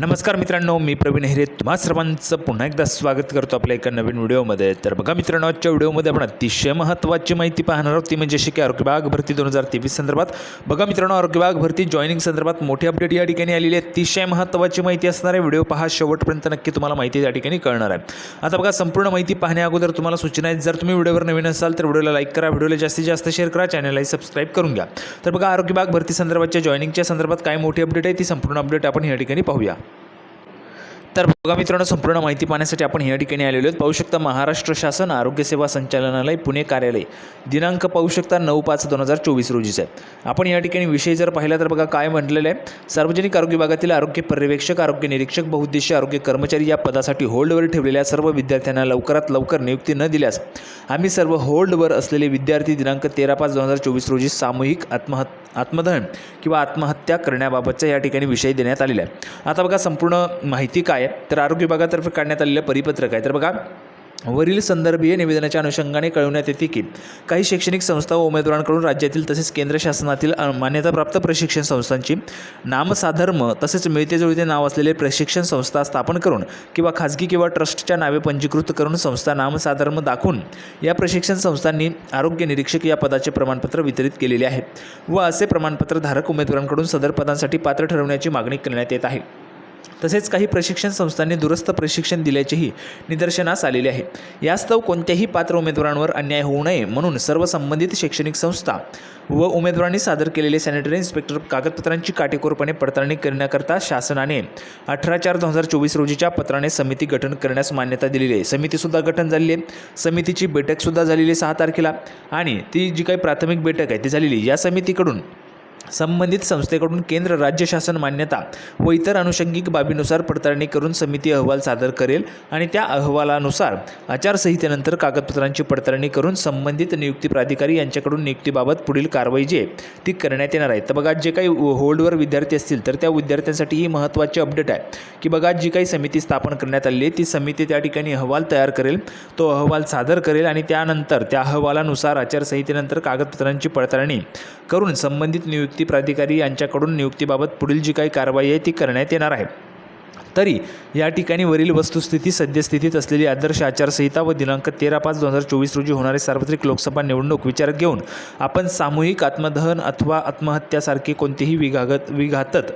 नमस्कार मित्रांनो मी प्रवीण हिरे. तुम्हा सर्वांचं पुन्हा एकदा स्वागत करतो आपल्या एका नवीन व्हिडिओमध्ये. तर बघा मित्रांनो आजच्या व्हिडिओमध्ये आपण अतिशय महत्त्वाची माहिती पाहणार आहोत. ती म्हणजे अशी की आरोग्य विभाग भरती दोन हजार तेवीस संदर्भात. बघा मित्रांनो आरोग्य विभाग भरती जॉईनिंग संदर्भात मोठी अपडेट या ठिकाणी आलेली आहे. अतिशय महत्त्वाची माहिती असणार आहे. व्हिडिओ पहा शेवटपर्यंत नक्की तुम्हाला माहिती त्या ठिकाणी कळणार आहे. आता बघा संपूर्ण माहिती पाहण्या अगोदर तुम्हाला सूचना आहेत. जर तुम्ही व्हिडिओवर नवीन असाल तर व्हिडिओला लाईक करा. व्हिडिओला जास्तीत जास्त शेअर करा. चॅनललाही सबस्क्राईब करून घ्या. तर बघा आरोग्य विभाग भरती संदर्भातच्या जॉईनिंगच्या संदर्भात काय मोठी अपडेट आहे ती संपूर्ण अपडेट आपण या ठिकाणी पाहूया. तर बघा मित्रांनो संपूर्ण माहिती पाहण्यासाठी आपण या ठिकाणी आलेलो आहोत. पाहू शकता महाराष्ट्र शासन आरोग्य सेवा संचालनालय पुणे कार्यालय. दिनांक पाहू शकता नऊ पाच दोन हजार चोवीस रोजीचा. आहे आपण या ठिकाणी विषय जर पाहिला तर बघा काय म्हटलेलं आहे. सार्वजनिक आरोग्य विभागातील आरोग्य पर्यवेक्षक आरोग्य निरीक्षक बहुद्देशीय आरोग्य कर्मचारी या पदासाठी होल्डवर ठेवलेल्या सर्व विद्यार्थ्यांना लवकरात लवकर नियुक्ती न दिल्यास आम्ही सर्व होल्डवर असलेले विद्यार्थी दिनांक तेरा पाच दोन हजार चोवीस रोजी सामूहिक आत्महत आत्मदहन किंवा आत्महत्या करण्याबाबतचा या ठिकाणी विषय देण्यात आलेला आहे. आता बघा संपूर्ण माहिती काय आहे तर आरोग्य विभागातर्फे काढण्यात आलेलं परिपत्रक आहे. तर बघा वरील संदर्भीय निवेदनाच्या अनुषंगाने कळवण्यात येते की काही शैक्षणिक संस्था व उमेदवारांकडून राज्यातील तसेच केंद्र शासनातील मान्यताप्राप्त प्रशिक्षण संस्थांची नामसाधर्म तसेच मिळते जुळते नाव असलेले प्रशिक्षण संस्था स्थापन करून किंवा खाजगी किंवा ट्रस्टच्या नावे पंजीकृत करून संस्था नामसाधर्म दाखवून या प्रशिक्षण संस्थांनी आरोग्य निरीक्षक या पदाचे प्रमाणपत्र वितरित केलेले आहे व असे प्रमाणपत्र धारक उमेदवारांकडून सदर पदांसाठी पात्र ठरवण्याची मागणी करण्यात येत आहे. तसेच काही प्रशिक्षण संस्थांनी दुरस्त प्रशिक्षण दिल्याचेही निदर्शनास आलेले आहे. यास्तव कोणत्याही पात्र उमेदवारांवर अन्याय होऊ नये म्हणून सर्व संबंधित शैक्षणिक संस्था व उमेदवारांनी सादर केलेले सॅनिटरी इन्स्पेक्टर कागदपत्रांची काटेकोरपणे पडताळणी करण्याकरता शासनाने अठरा चार दोन हजार चोवीस रोजीच्या पत्राने समिती गठन करण्यास मान्यता दिलेली आहे. समितीसुद्धा गठन झालेली आहे. समितीची बैठकसुद्धा झालेली आहे सहा तारखेला आणि ती जी काही प्राथमिक बैठक आहे ती झालेली आहे. या समितीकडून संबंधित संस्थेकडून केंद्र राज्य शासन मान्यता व इतर अनुषंगिक बाबीनुसार पडताळणी करून समिती अहवाल सादर करेल आणि त्या अहवालानुसार आचारसंहितेनंतर कागदपत्रांची पडताळणी करून संबंधित नियुक्ती प्राधिकारी यांच्याकडून नियुक्तीबाबत पुढील कारवाई जी आहे ती करण्यात येणार आहे. तर बघा जे काही होल्डवर विद्यार्थी असतील तर त्या विद्यार्थ्यांसाठी ही महत्त्वाची अपडेट आहे की बघा जी काही समिती स्थापन करण्यात आली आहे ती समिती त्या ठिकाणी अहवाल तयार करेल तो अहवाल सादर करेल आणि त्यानंतर त्या अहवालानुसार आचारसंहितेनंतर कागदपत्रांची पडताळणी करून संबंधित नियुक्ती प्राधिकारी यांच्याकडून नियुक्तीबाबत पुढील जी काही कारवाई आहे ती करण्यात येणार आहे. तरी या ठिकाणी वरील वस्तुस्थिती सद्यस्थितीत असलेली आदर्श आचारसंहिता व दिनांक तेरा पाच दोन हजार चोवीस रोजी होणारी सार्वत्रिक लोकसभा निवडणूक विचारात घेऊन आपण सामूहिक आत्मदहन अथवा आत्महत्यासारखे कोणतेही विघागत विघातत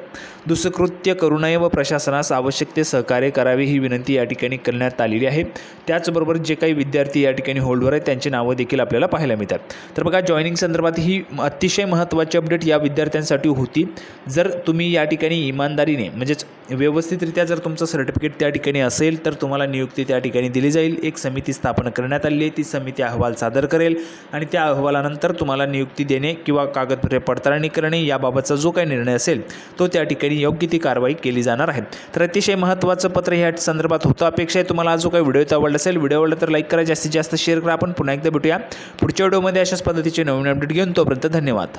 दुष्कृत्य करू नये व प्रशासनास आवश्यक ते सहकार्य करावे ही विनंती या ठिकाणी करण्यात आलेली आहे. त्याचबरोबर जे काही विद्यार्थी या ठिकाणी होल्डवर आहेत त्यांची नावं देखील आपल्याला पाहायला मिळतात. तर बघा जॉईनिंग संदर्भात ही अतिशय महत्त्वाची अपडेट या विद्यार्थ्यांसाठी होती. जर तुम्ही या ठिकाणी इमानदारीने म्हणजेच व्यवस्थितरित्या जर तुमचं सर्टिफिकेट त्या ठिकाणी असेल तर तुम्हाला नियुक्ती त्या ठिकाणी दिली जाईल. एक समिती स्थापन करण्यात आली आहे ती समिती अहवाल सादर करेल आणि त्या अहवालानंतर तुम्हाला नियुक्ती देणे किंवा कागदपत्रे पडताळणी करणे याबाबतचा जो काही निर्णय असेल तो त्या ठिकाणी योग्य ती कारवाई केली जाणार आहे. तर अतिशय महत्त्वाचं पत्र ह्या संदर्भात होतं. अपेक्षा आहे तुम्हाला जो काही व्हिडिओ आवडला असेल व्हिडिओ आवडला तर लाईक करा. जास्तीत जास्त शेअर करा. आपण पुन्हा एकदा भेटूया. पुढच्या व्हिडिओमध्ये अशाच पद्धतीचे नवीन अपडेट घेऊन तोपर्यंत धन्यवाद.